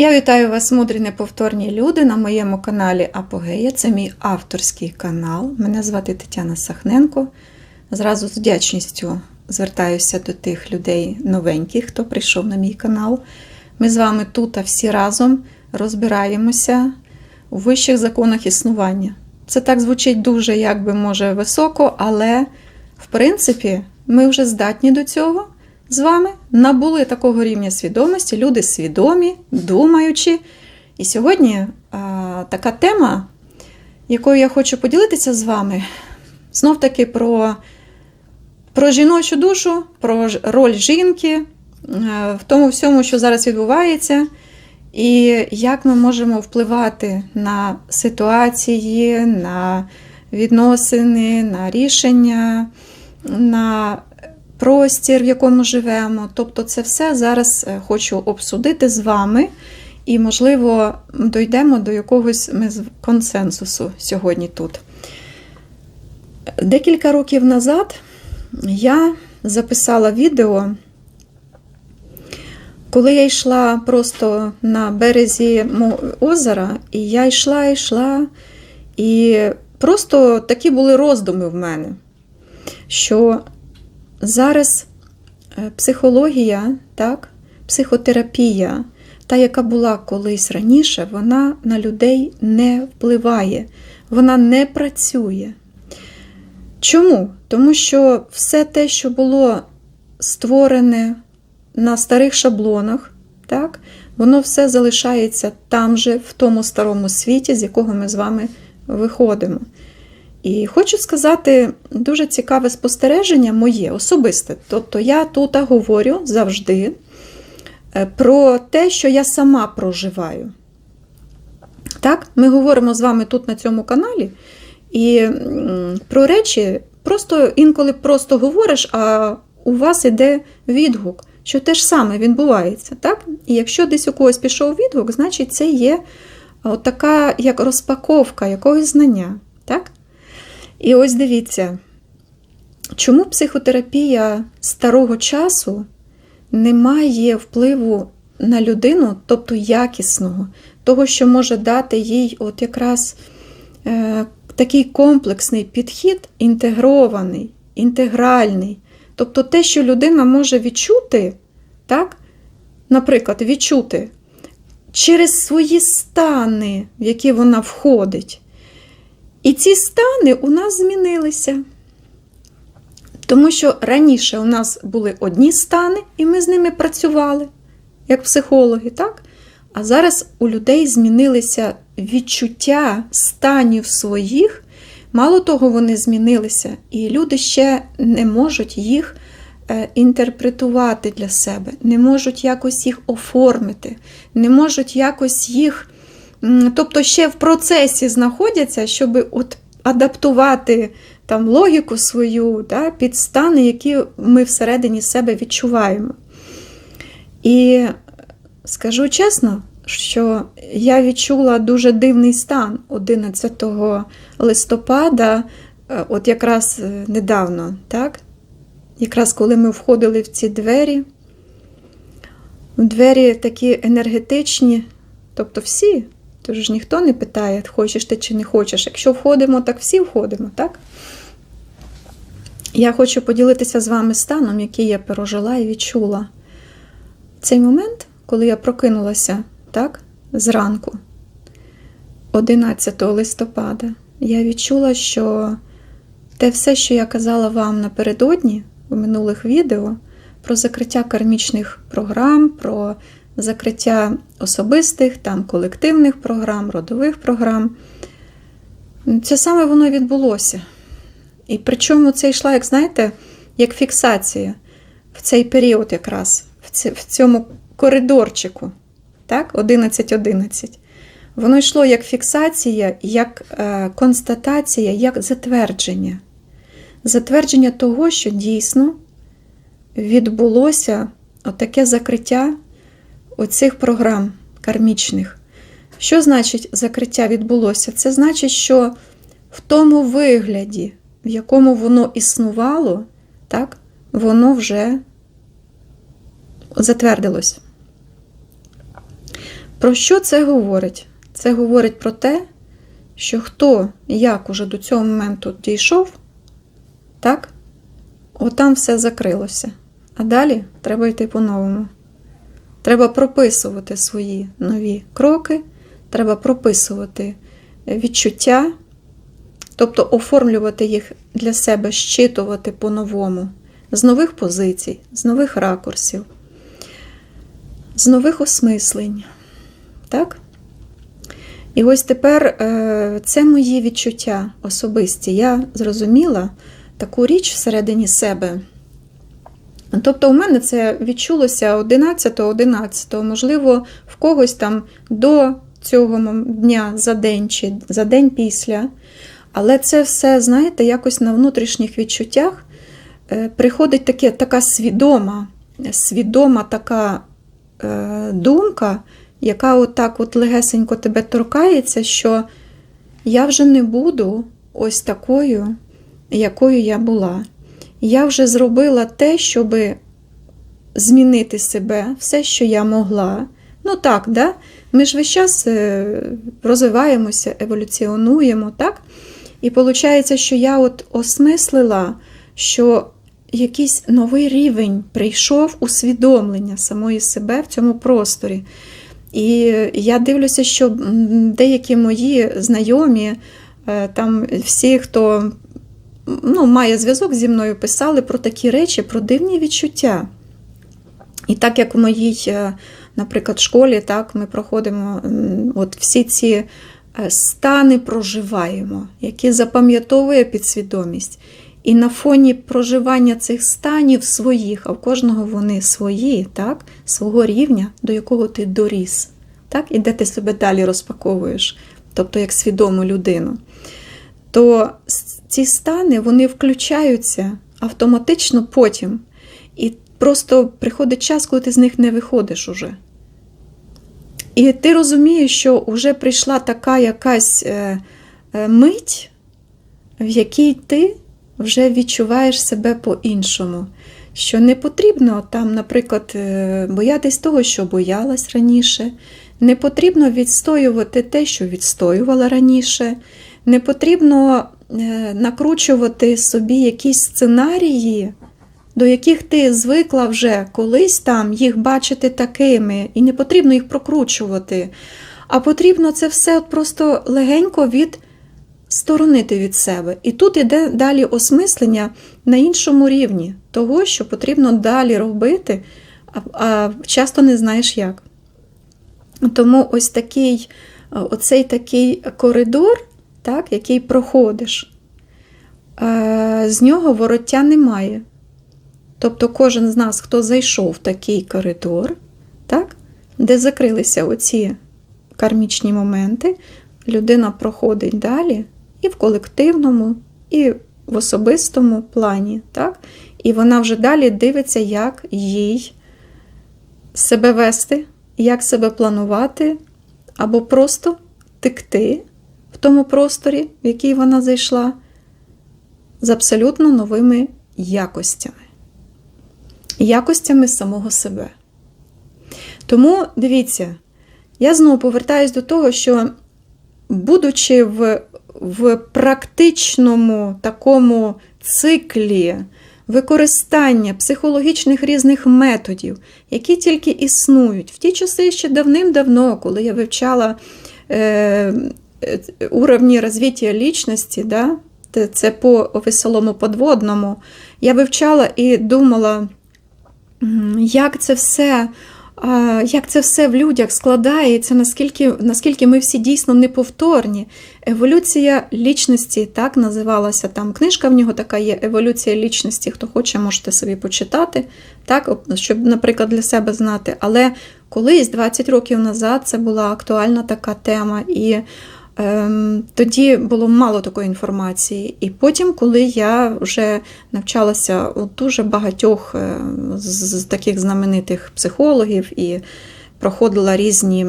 Я вітаю вас, мудрі неповторні люди, на моєму каналі Апогея. Це мій авторський канал. Мене звати Тетяна Сахненко. Зразу з вдячністю звертаюся до тих людей новеньких, хто прийшов на мій канал. Ми з вами тут а всі разом розбираємося у вищих законах існування. Це так звучить дуже, якби може, високо, але в принципі ми вже здатні до цього з вами набули такого рівня свідомості, люди свідомі, думаючі. І сьогодні а, така тема, якою я хочу поділитися з вами, знов таки про, про жіночу душу, про роль жінки е, в тому всьому, що зараз відбувається, і як ми можемо впливати на ситуації, на відносини, на рішення, на простір, в якому живемо. Тобто, це все зараз е, хочу обсудити з вами, і, можливо, дійдемо до якогось ми консенсусу сьогодні тут. Декілька років назад я записала відео, коли я йшла просто на березі озера, і я йшла, йшла, і просто такі були роздуми в мене, що зараз е, психологія, так, психотерапія, та, яка була колись раніше, вона на людей не впливає, вона не працює. Чому? Тому що все те, що було створене на старих шаблонах, так, воно все залишається там же, в тому старому світі, з якого ми з вами виходимо. І хочу сказати дуже цікаве спостереження моє особисте. Тобто я тут говорю завжди е, про те, що я сама проживаю. Так, ми говоримо з вами тут на цьому каналі, і про речі просто інколи просто говориш, а у вас іде відгук, що те ж саме відбувається. Так? І якщо десь у когось пішов відгук, значить це є така як розпаковка якогось знання. Так? І ось дивіться, чому психотерапія старого часу не має впливу на людину, тобто якісного, того, що може дати їй от якраз е, такий комплексний підхід, інтегрований, інтегральний. Тобто те, що людина може відчути, так? наприклад, відчути через свої стани, в які вона входить. І ці стани у нас змінилися. Тому що раніше у нас були одні стани, і ми з ними працювали, як психологи, так? А зараз у людей змінилися відчуття станів своїх. Мало того, вони змінилися, і люди ще не можуть їх е, інтерпретувати для себе, не можуть якось їх оформити, не можуть якось їх. Тобто ще в процесі знаходяться, щоб от адаптувати там логіку свою да, під стани, які ми всередині себе відчуваємо. І скажу чесно, що я відчула дуже дивний стан 11 листопада, е, от якраз е, недавно, так? Якраз коли ми входили в ці двері, двері такі енергетичні, тобто всі. Тож ж ніхто не питає, хочеш ти чи не хочеш. Якщо входимо, так всі входимо, так? Я хочу поділитися з вами станом, який я пережила і відчула. Цей момент, коли я прокинулася так, зранку, 11 листопада, я відчула, що те все, що я казала вам напередодні у минулих відео, про закриття кармічних програм, про закриття особистих, там колективних програм, родових програм. Це саме воно відбулося. І причому це йшла, як знаєте, як фіксація в цей період якраз, в цьому коридорчику, так, 11-11. Воно йшло як фіксація, як е, констатація, як затвердження. Затвердження того, що дійсно відбулося отаке закриття оцих програм кармічних. Що значить закриття відбулося? Це значить, що в тому вигляді, в якому воно існувало, так, воно вже затвердилось. Про що це говорить? Це говорить про те, що хто як уже до цього моменту дійшов, так, отам все закрилося. А далі треба йти по-новому. Треба прописувати свої нові кроки, треба прописувати відчуття, тобто оформлювати їх для себе, щитувати по-новому, з нових позицій, з нових ракурсів, з нових осмислень. Так? І ось тепер е, це мої відчуття особисті. Я зрозуміла таку річ всередині себе. Тобто, у мене це відчулося 11-11, можливо, в когось там до цього дня за день чи за день після. Але це все, знаєте, якось на внутрішніх відчуттях е, приходить таке, така свідома, свідома така е, думка, яка отак от легесенько тебе торкається, що я вже не буду ось такою, якою я була. Я вже зробила те, щоб змінити себе, все, що я могла. Ну так, да? ми ж весь час е, розвиваємося, еволюціонуємо, так? І виходить, що я от осмислила, що якийсь новий рівень прийшов усвідомлення самої себе в цьому просторі. І я дивлюся, що деякі мої знайомі, е, там всі, хто ну, має зв'язок зі мною, писали про такі речі, про дивні відчуття. І так як у моїй, е, наприклад, школі, так, ми проходимо от всі ці е, стани проживаємо, які запам'ятовує підсвідомість. І на фоні проживання цих станів своїх, а в кожного вони свої, так, свого рівня, до якого ти доріс, так, і де ти себе далі розпаковуєш, тобто як свідому людину, то ці стани вони включаються автоматично потім. І просто приходить час, коли ти з них не виходиш уже. І ти розумієш, що вже прийшла така якась е, е, мить, в якій ти вже відчуваєш себе по-іншому. Що не потрібно там, наприклад, е, боятись того, що боялась раніше, не потрібно відстоювати те, що відстоювала раніше, не потрібно накручувати собі якісь сценарії, до яких ти звикла вже колись там їх бачити такими, і не потрібно їх прокручувати. А потрібно це все от просто легенько від сторонити від себе. І тут іде далі осмислення на іншому рівні того, що потрібно далі робити, а, а часто не знаєш як. Тому ось такий, е, оцей такий коридор, так, який проходиш, е, з нього вороття немає. Тобто кожен з нас, хто зайшов в такий коридор, так, де закрилися оці кармічні моменти, людина проходить далі і в колективному, і в особистому плані. Так? І вона вже далі дивиться, як їй себе вести, як себе планувати, або просто текти тому просторі, в який вона зайшла, з абсолютно новими якостями. Якостями самого себе. Тому дивіться, я знову повертаюсь до того, що, будучи в, в практичному такому циклі використання психологічних різних методів, які тільки існують, в ті часи ще давним-давно, коли я вивчала е, уровні розвиття лічності, да, це по веселому подводному, я вивчала і думала, як це все. Як це все в людях складається, наскільки, наскільки ми всі дійсно неповторні. Еволюція лічності, так називалася там. Книжка в нього така є Еволюція лічності. Хто хоче, можете собі почитати, так, щоб, наприклад, для себе знати. Але колись, 20 років назад, це була актуальна така тема. І тоді було мало такої інформації. І потім, коли я вже навчалася у дуже багатьох е, з таких знаменитих психологів і проходила різні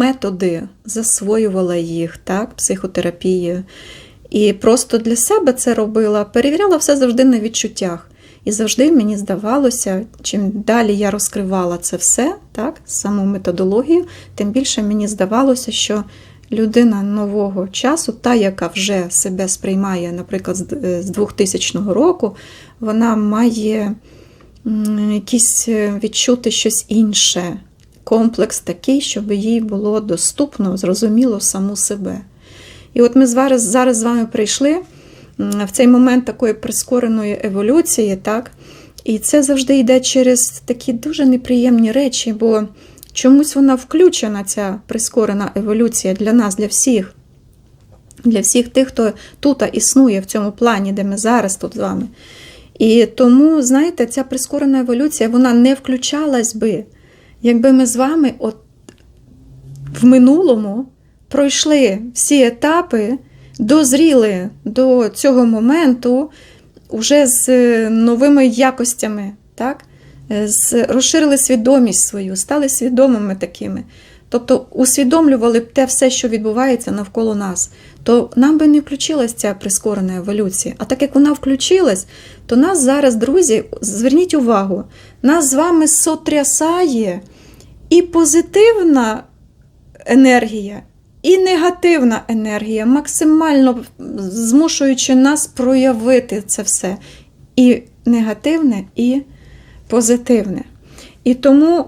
методи, засвоювала їх, так, психотерапії. І просто для себе це робила, перевіряла все завжди на відчуттях. І завжди мені здавалося, чим далі я розкривала це все, так, саму методологію, тим більше мені здавалося, що людина нового часу, та, яка вже себе сприймає, наприклад, з е, 2000 року, вона має якісь е, відчути щось інше, комплекс такий, щоб їй було доступно, зрозуміло саму себе. І от ми зараз, зараз з вами прийшли в цей момент такої прискореної еволюції, так? І це завжди йде через такі дуже неприємні речі, бо чомусь вона включена, ця прискорена еволюція для нас, для всіх, для всіх тих, хто тут існує в цьому плані, де ми зараз тут з вами. І тому, знаєте, ця прискорена еволюція вона не включалась би, якби ми з вами от в минулому пройшли всі етапи, дозріли до цього моменту уже з новими якостями, так? Е, розширили свідомість свою, стали свідомими такими. Тобто усвідомлювали б те все, що відбувається навколо нас, то нам би не включилась ця прискорена еволюція. А так як вона включилась, то нас зараз, друзі, зверніть увагу, нас з вами сотрясає і позитивна енергія, і негативна енергія, максимально змушуючи нас проявити це все. І негативне, і позитивне. І тому,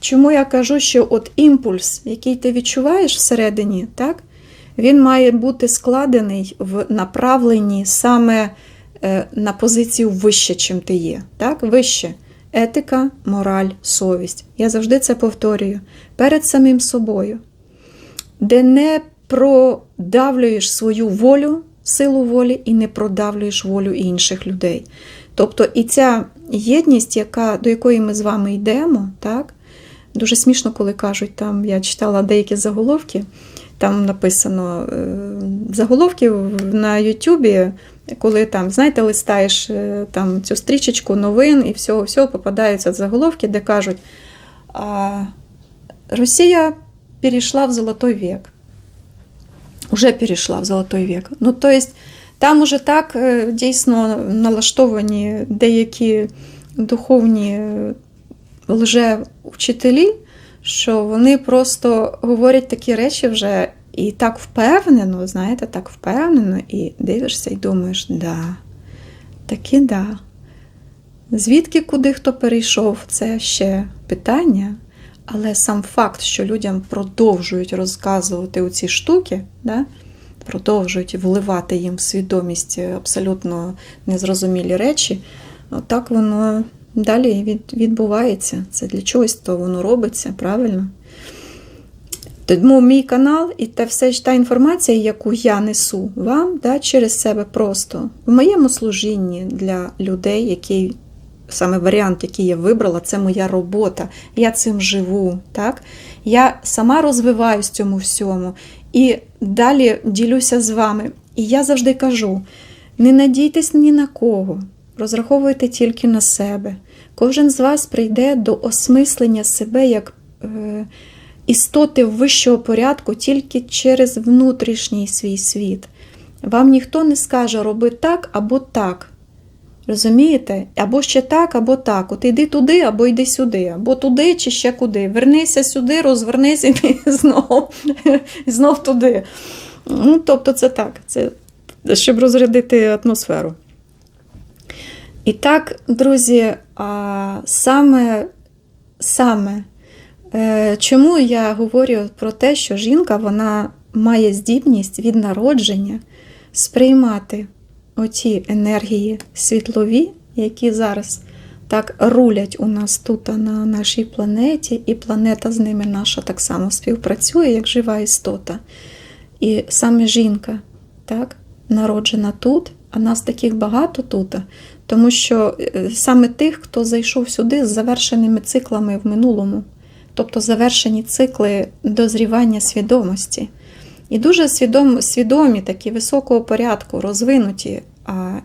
чому я кажу, що от імпульс, який ти відчуваєш всередині, так, він має бути складений в направленні саме е, на позицію вище, чим ти є. Так? Вище. Етика, мораль, совість. Я завжди це повторюю. Перед самим собою де не продавлюєш свою волю, силу волі і не продавлюєш волю інших людей. Тобто і ця єдність, яка, до якої ми з вами йдемо, так? дуже смішно, коли кажуть, там я читала деякі заголовки, там написано е, заголовки на Ютубі, коли там, знаєте, листаєш е, там цю стрічечку новин і всього, всього попадаються заголовки, де кажуть, Росія перешла в золотой век. Уже перейшла в золотой век. Ну, то там уже так е, дійсно налаштовані деякі духовні е, лже-вчителі, що вони просто говорять такі речі вже і так впевнено, знаєте, так впевнено, і дивишся і думаєш, да, таки да. Звідки куди хто перейшов, це ще питання. Але сам факт, що людям продовжують розказувати оці штуки, да, продовжують вливати їм в свідомість абсолютно незрозумілі речі, так воно далі відбувається. Це для чогось то воно робиться, правильно? Тому мій канал і та все та інформація, яку я несу вам да, через себе просто в моєму служінні для людей, які саме варіант, який я вибрала, це моя робота. Я цим живу. так? Я сама розвиваюсь в цьому всьому і далі ділюся з вами. І я завжди кажу: не надійтесь ні на кого, розраховуйте тільки на себе. Кожен з вас прийде до осмислення себе як е, істоти вищого порядку тільки через внутрішній свій світ. Вам ніхто не скаже роби так або так. Розумієте? Або ще так, або так. От йди туди, або йди сюди, або туди, чи ще куди. Вернися сюди, розвернися і знов, знов туди. Ну, Тобто, це так, це щоб розрядити атмосферу. І так, друзі, саме, саме е, чому я говорю про те, що жінка вона має здібність від народження сприймати оті енергії світлові, які зараз так рулять у нас тут на нашій планеті, і планета з ними наша так само співпрацює, як жива істота. І саме жінка, так, народжена тут, а нас таких багато тут, тому що е, саме тих, хто зайшов сюди з завершеними циклами в минулому, тобто завершені цикли дозрівання свідомості. І дуже свідом, свідомі, такі високого порядку, розвинуті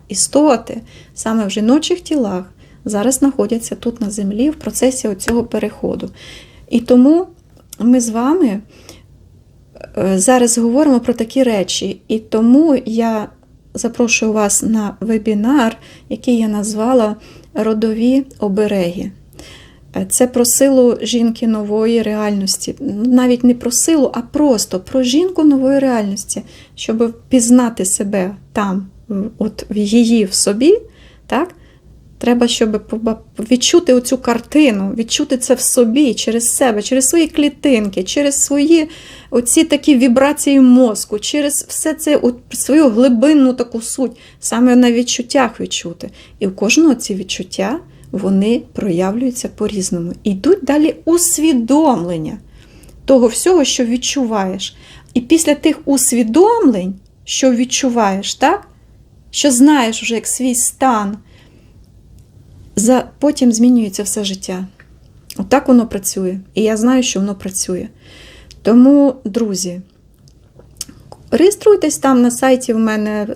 істоти саме в жіночих тілах зараз знаходяться тут на землі в процесі цього переходу. І тому ми з вами е, зараз говоримо про такі речі. І тому я запрошую вас на вебінар, який я назвала Родові обереги. Е, Це про силу жінки нової реальності. Навіть не про силу, а просто про жінку нової реальності, щоб пізнати себе там, от в її в собі, так? Треба, щоб відчути оцю картину, відчути це в собі, через себе, через свої клітинки, через свої оці такі вібрації мозку, через все це от, свою глибинну таку суть, саме на відчуттях відчути. І у кожного ці відчуття вони проявлюються по-різному. Йдуть далі усвідомлення того всього, що відчуваєш. І після тих усвідомлень, що відчуваєш, так? що знаєш вже як свій стан, за, потім змінюється все життя. Отак воно працює. І я знаю, що воно працює. Тому, друзі, реєструйтесь там на сайті в мене,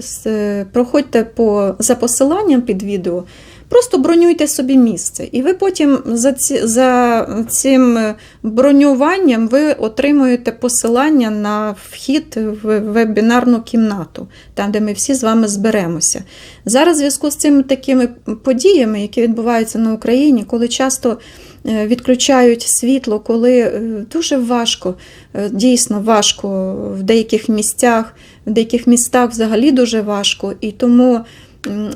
проходьте по, за посиланням під відео, просто бронюйте собі місце. І ви потім за, ці, за цим бронюванням ви отримуєте посилання на вхід в вебінарну кімнату, там, де ми всі з вами зберемося. Зараз в зв'язку з цими такими подіями, які відбуваються на Україні, коли часто е, відключають світло, коли е, дуже важко, е, дійсно важко в деяких місцях, в деяких містах взагалі дуже важко. І тому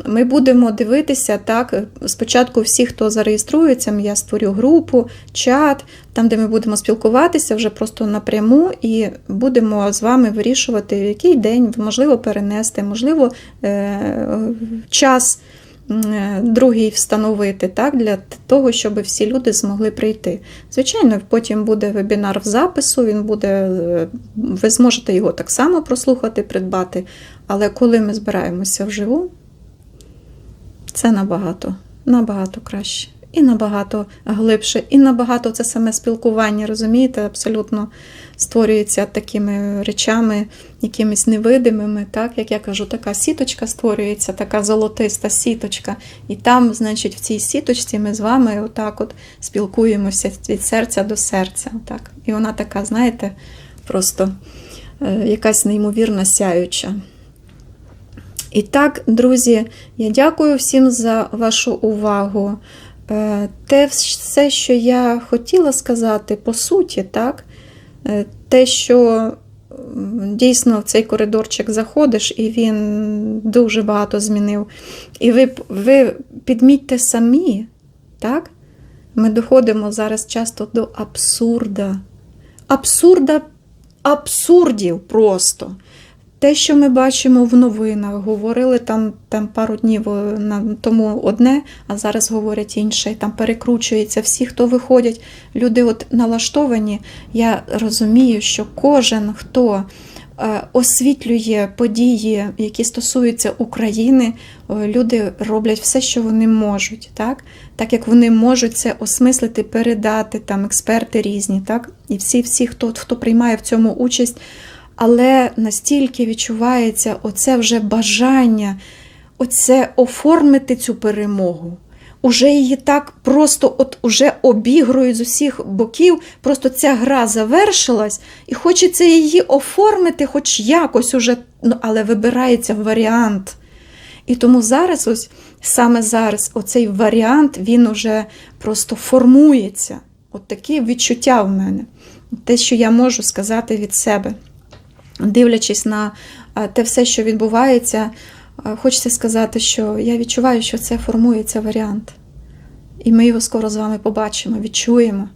ми будемо дивитися так. Спочатку всі, хто зареєструється, я створю групу, чат, там, де ми будемо спілкуватися вже просто напряму, і будемо з вами вирішувати, в який день можливо перенести, можливо, е, час е, другий встановити так, для того, щоб всі люди змогли прийти. Звичайно, потім буде вебінар в запису, він буде, е, ви зможете його так само прослухати, придбати. Але коли ми збираємося вживу, це набагато, набагато краще. І набагато глибше, і набагато це саме спілкування, розумієте, абсолютно створюється такими речами, якимись невидимими, так, як я кажу, така сіточка створюється, така золотиста сіточка. І там, значить, в цій сіточці ми з вами отак от спілкуємося від серця до серця. Отак. І вона така, знаєте, просто е, якась неймовірно сяюча. І так, друзі, я дякую всім за вашу увагу. Е, Те все, що я хотіла сказати, по суті, так, е, те, що дійсно в цей коридорчик заходиш, і він дуже багато змінив. І ви, ви підмітьте самі, так? Ми доходимо зараз часто до абсурда. Абсурда абсурдів просто. Те, що ми бачимо в новинах, говорили там, там пару днів е, тому одне, а зараз говорять інше, там перекручується. Всі, хто виходять, люди от налаштовані. Я розумію, що кожен, хто е, освітлює події, які стосуються України, е, люди роблять все, що вони можуть, так? так як вони можуть це осмислити, передати, там експерти різні, так? і всі, всі хто, хто приймає в цьому участь але настільки відчувається оце вже бажання, оце оформити цю перемогу. Уже її так просто от уже обігрують з усіх боків, просто ця гра завершилась, і хочеться її оформити, хоч якось уже, ну, але вибирається варіант. І тому зараз, ось саме зараз, оцей варіант, він уже просто формується. От такі відчуття в мене. Те, що я можу сказати від себе дивлячись на е, те все, що відбувається, е, хочеться сказати, що я відчуваю, що це формується варіант. І ми його скоро з вами побачимо, відчуємо.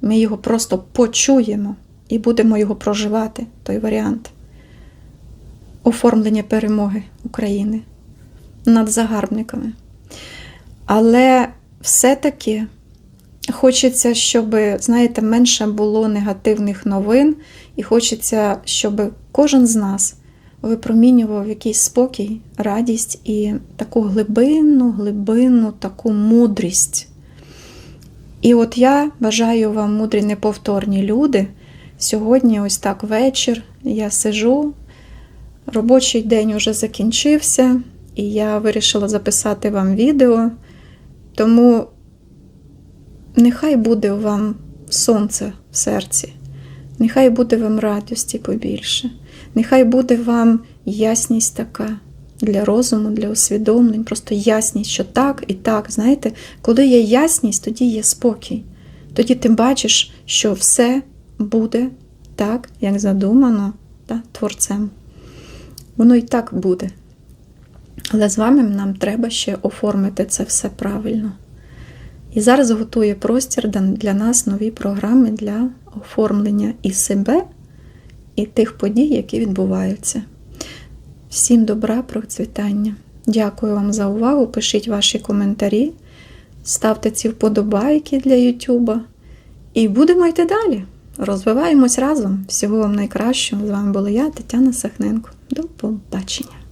Ми його просто почуємо і будемо його проживати, той варіант. Оформлення перемоги України над загарбниками. Але все-таки хочеться, щоб, знаєте, менше було негативних новин, і хочеться, щоб кожен з нас випромінював якийсь спокій, радість і таку глибинну, глибинну таку мудрість. І от я бажаю вам, мудрі неповторні люди. Сьогодні, ось так вечір, я сижу, робочий день уже закінчився, і я вирішила записати вам відео. Тому нехай буде вам сонце в серці, нехай буде вам радості побільше, нехай буде вам ясність така, для розуму, для усвідомлень, просто ясність, що так і так. Знаєте, коли є ясність, тоді є спокій. Тоді ти бачиш, що все буде так, як задумано та, творцем. Воно і так буде. Але з вами нам треба ще оформити це все правильно. І зараз готує простір для нас нові програми для оформлення і себе, і тих подій, які відбуваються. Всім добра, процвітання. Дякую вам за увагу. Пишіть ваші коментарі, ставте ці вподобайки для Ютуба. І будемо йти далі. Розвиваємось разом. Всього вам найкращого. З вами була я, Тетяна Сахненко. До побачення.